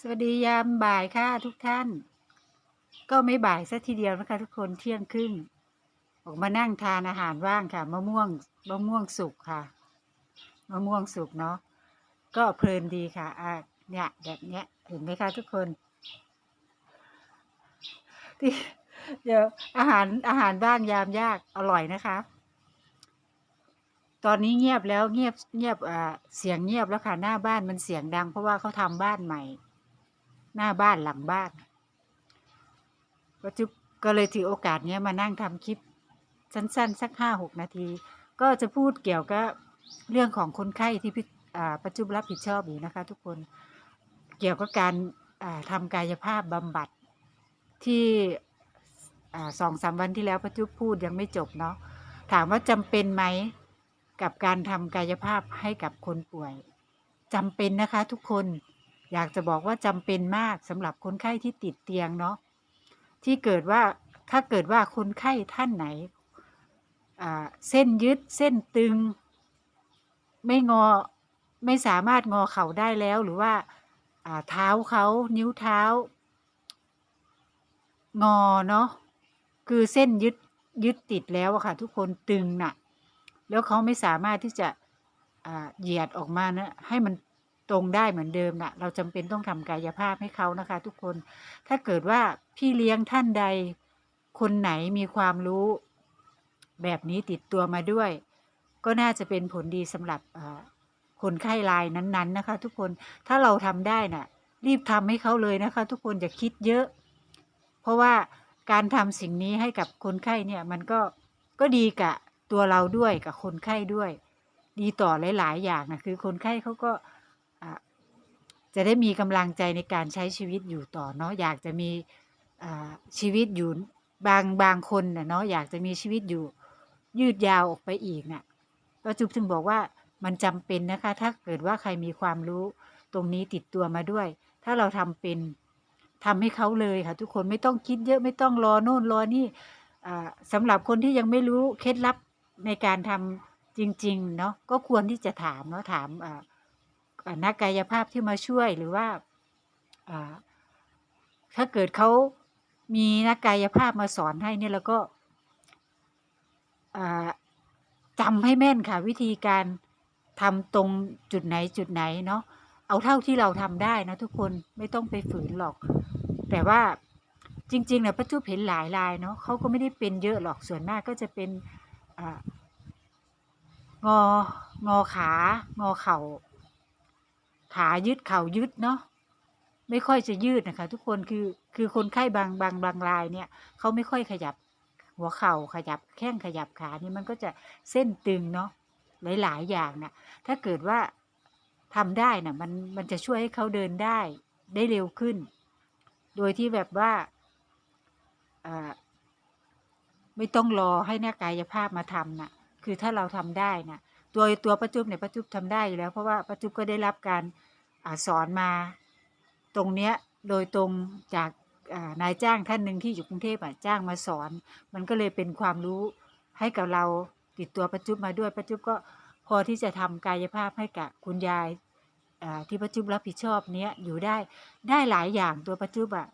สวัสดียามบ่ายค่ะทุกท่าน ก็ไม่บ่ายซะทีเดียวนะคะ ทุกคนเที่ยงครึ่งออกมานั่งทานอาหารว่างค่ะมะม่วงมะม่วงสุกค่ะมะม่วงสุกเนาะก็เพลินดีค่ะอะเนี่ยแบบเนี้ยเห็นไหมคะทุกคนที่เดี๋ยวอาหารอาหารบ้างยามยากอร่อยนะคะ ตอนนี้เงียบแล้วเงียบเงียบอ่าเสียงเงียบแล้วค่ะหน้าบ้านมันเสียงดัง เพราะว่าเขาทำบ้านใหม่ หน้าบ้านหลังบ้านก็จุบก็เลยถือโอกาสเนี้ยมานั่งทำคลิป สั้นๆ สักห้าหกนาที ก็จะพูดเกี่ยวกับเรื่องของคนไข้ที่พิอ่าปัจจุบันรับผิดชอบอยู่นะคะ ทุกคนเกี่ยวกับการอ่าทำกายภาพบำบัดที่สองสามวันที่แล้วปัจจุบพูดยังไม่จบเนาะถามว่าจำเป็นไหมกับการทำกายภาพให้กับคนป่วยจำเป็นนะคะทุกคน อยากจะบอกว่าจำเป็นมากสำหรับคนไข้ที่ติดเตียงเนาะที่เกิดว่าถ้าเกิดว่าคนไข้ท่านไหนเส้นยึดเส้นตึง ไม่งอไม่สามารถงอเข่าได้แล้วหรือว่าเท้าเขานิ้วเท้า งอเนาะคือเส้นยึดยึดติดแล้วอะค่ะ ทุกคนตึงน่ะ แล้วเขาไม่สามารถที่จะเหยียดออกมานะให้มัน ตรงได้เหมือนเดิมน่ะเราจำเป็นต้องทำกายภาพให้เขานะคะ ทุกคนถ้าเกิดว่าพี่เลี้ยงท่านใด คนไหนมีความรู้ แบบนี้ติดตัวมาด้วย ก็น่าจะเป็นผลดีสำหรับคนไข้รายนั้น ๆ นะคะ ทุกคนถ้าเราทำได้น่ะ รีบทำให้เขาเลยนะคะ ทุกคนอย่าคิดเยอะ เพราะว่าการทำสิ่งนี้ให้กับคนไข้เนี่ยมันก็ก็ดีกับตัวเราด้วยกับคนไข้ด้วย ดีต่อหลาย ๆ อย่างนะคือคนไข้เขาก็ จะได้มีกำลังใจในการใช้ชีวิตอยู่ต่อเนาะอยากจะมีชีวิตอยู่บางบางคนเนาะอยากจะมีชีวิตอยู่ยืดยาวออกไปอีกน่ะก็จุบถึงบอกว่ามันจำเป็นนะคะ ถ้าเกิดว่าใครมีความรู้ตรงนี้ติดตัวมาด้วย ถ้าเราทำเป็นทำให้เขาเลยค่ะ ทุกคนไม่ต้องคิดเยอะไม่ต้องรอโน่นรอนี่อ่าสำหรับคนที่ยังไม่รู้เคล็ดลับในการทำจริง ๆ เนาะก็ควรที่จะถามเนาะถามอ่ นักกายภาพที่มาช่วยหรือว่าถ้าเกิดเขามีนักกายภาพมาสอนให้เนี่ยแล้วก็จำให้แม่นค่ะ วิธีการทำตรงจุดไหนจุดไหนเนาะเอาเท่าที่เราทำได้นะทุกคนไม่ต้องไปฝืนหรอก แต่ว่าจริงๆเนี่ยประจุเห็นหลายรายเนาะเขาก็ไม่ได้เป็นเยอะหรอกส่วนมากก็จะเป็นององอขางอเข่า ขายืดเข่ายืดเนาะไม่ค่อยจะยืดนะคะ ทุกคนคือคือคนไข้บางบางบางรายเนี่ยเขาไม่ค่อยขยับหัวเข่าขยับแข้งขยับขานี่มันก็จะเส้นตึงเนาะหลาย ๆ อย่างนะ่ะถ้าเกิดว่าทำได้น่ะมันมันจะช่วยให้เขาเดินได้ได้เร็วขึ้น โดยที่แบบว่าไม่ต้องรอให้นักกายภาพมาทำน่ะคือถ้าเราทำได้น่ะตัวตัวประจุบเนี่ยประจุบทำได้อยู่แล้ว เพราะว่าประจุบก็ได้รับการ สอนมาตรงเนี้ยโดยตรงจากนายจ้างท่านหนึ่งที่อยู่กรุงเทพอะจ้างมาสอน มันก็เลยเป็นความรู้ให้กับเราติดตัวประจุบมาด้วยประจุบก็พอที่จะทำกายภาพให้กับคุณยายที่ประจุบรับผิดชอบเนี้ยอยู่ได้ได้หลายอย่างตัวประจุบอะ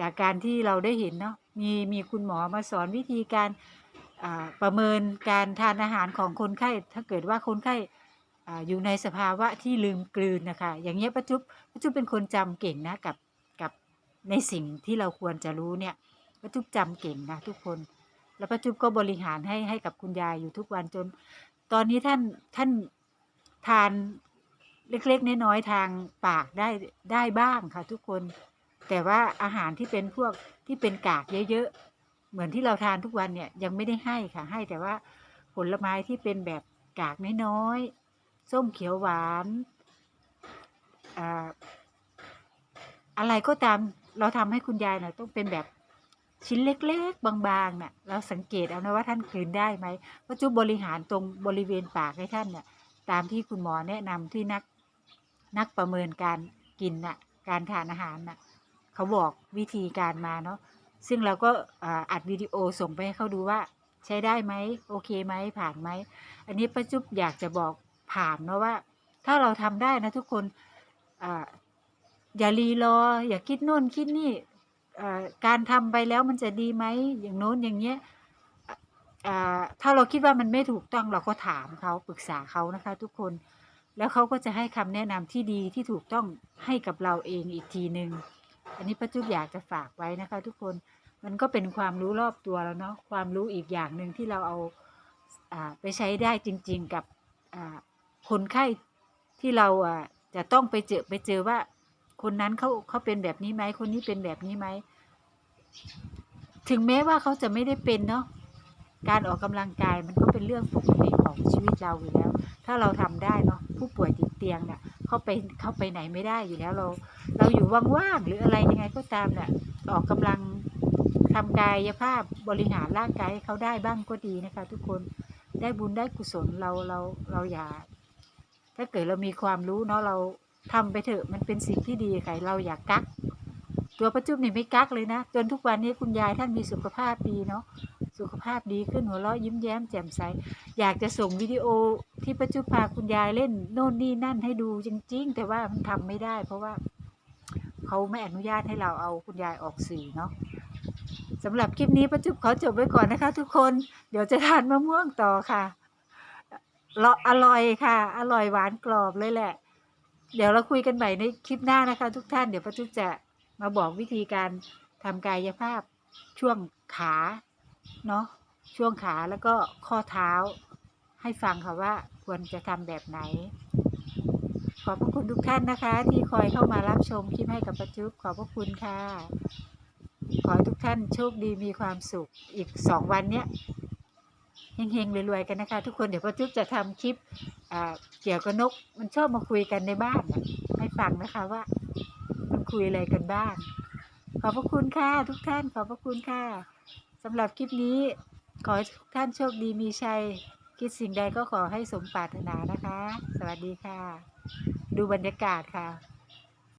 จากการที่เราได้เห็นเนาะมีมีคุณหมอมาสอนวิธีการประเมินการทานอาหารของคนไข้ถ้าเกิดว่าคนไข้ อยู่ในสภาวะที่ลืมกลืนนะคะ อย่างเงี้ยประจุบประจุบเป็นคนจำเก่งนะกับกับในสิ่งที่เราควรจะรู้เนี่ยประจุบจำเก่งนะทุกคน แล้วประจุบก็บริหารให้ให้กับคุณยายอยู่ทุกวันจน ตอนนี้ท่านท่านทานเล็กๆน้อยๆทางปากได้ได้บ้างค่ะทุกคน แต่ว่าอาหารที่เป็นพวกที่เป็นกากเยอะๆเหมือนที่เราทานทุกวันเนี่ยยังไม่ได้ให้ค่ะให้แต่ว่าผลไม้ที่เป็นแบบกากน้อยๆ ส้มเขียวหวานอ่าอะไรก็ตามเราทำให้คุณยายน่ะต้องเป็นแบบชิ้นเล็ก ๆ บางๆน่ะเราสังเกตเอานะว่าท่านคืนได้ไหมปัจจุบบริหารตรงบริเวณปากให้ท่านเนี่ยตามที่คุณหมอแนะนำที่นักนักประเมินการกินน่ะการทานอาหารน่ะเขาบอกวิธีการมาเนาะซึ่งเราก็อัดวิดีโอส่งไปให้เขาดูว่าใช้ได้ไหมโอเคไหมผ่านไหม อันนี้ป้าจุ๊บอยากจะบอก ผ่านเนาะว่า ถ้าเราทำได้นะทุกคนออย่ารีรอ อย่าคิดโน่นคิดนี่การทำไปแล้วมันจะดีไหมอย่างโน้นอย่างเงี้ยถ้าเราคิดว่ามันไม่ถูกต้องเราก็ถามเขาปรึกษาเขานะคะ ทุกคนแล้วเขาก็จะให้คำแนะนำที่ดีที่ถูกต้องให้กับเราเองอีกทีหนึ่งอันนี้ป้าจุ๊บอยากจะฝากไว้นะคะ ทุกคนมันก็เป็นความรู้รอบตัวแล้วเนาะความรู้อีกอย่างหนึ่งที่เราเอาอาไปใช้ได้จริง ๆ กับ คนไข้ที่เราอ่าจะต้องไปเจอไปเจอว่า คนนั้นเขาเขาเป็นแบบนี้ไหมคนนี้เป็นแบบนี้ไหมถึงแม้ว่าเขาจะไม่ได้เป็นเนาะการออกกำลังกายมันก็เป็นเรื่องปกติของชีวิตเราอยู่แล้ว ถ้าเราทำได้เนาะผู้ป่วยติดเตียงเนี่ยเขาไปเขาไปไหนไม่ได้อยู่แล้วเรา เราอยู่ว่างๆหรืออะไรยังไงก็ตามเนี่ยออกกำลังทำกายภาพบริหารร่างกายให้เขาได้บ้างก็ดีนะคะ ทุกคนได้บุญได้กุศลเราเราเราอย่า ถ้าเกิดเรามีความรู้เนาะเราทำไปเถอะมันเป็นสิ่งที่ดีค่ะเราอยากกัก ตัวประจุบนี่ไม่กักเลยนะ จนทุกวันนี้คุณยายท่านมีสุขภาพดีเนาะสุขภาพดีขึ้นหัวเราะยิ้มแย้มแจ่มใส อยากจะส่งวิดีโอที่ประจุบพาคุณยายเล่นโน่นนี่นั่นให้ดูจริง ๆ แต่ว่ามันทำไม่ได้ เพราะว่าเขาไม่อนุญาตให้เราเอาคุณยายออกสื่อเนาะสำหรับคลิปนี้ประจุบขอจบไว้ก่อนนะคะ ทุกคนเดี๋ยวจะทานมะม่วงต่อค่ะ เราอร่อยค่ะ อร่อยหวานกรอบเลยแหละ เดี๋ยวเราคุยกันใหม่ในคลิปหน้านะคะ ทุกท่านเดี๋ยวป้าจุ๊บจะมาบอกวิธีการทำกายภาพช่วงขาเนาะช่วงขาแล้วก็ข้อเท้า ให้ฟังค่ะว่าควรจะทำแบบไหน ขอบพระคุณทุกท่านนะคะ ที่คอยเข้ามารับชมคลิปให้กับป้าจุ๊บขอบพระคุณค่ะ ขอให้ทุกท่านโชคดีมีความสุขอีกสองวันเนี้ย เฮงๆรวยๆกันนะคะ ทุกคนเดี๋ยวป้าจุ๊บจะทำคลิปเกี่ยวกับนก มันชอบมาคุยกันในบ้านให้ฟังนะคะว่า มันคุยอะไรกันบ้าง ขอบพระคุณค่ะทุกท่านขอบพระคุณค่ะสำหรับคลิปนี้ขอให้ทุกท่านโชคดีมีชัย คิดสิ่งใดก็ขอให้สมปรารถนานะคะ สวัสดีค่ะ ดูบรรยากาศค่ะ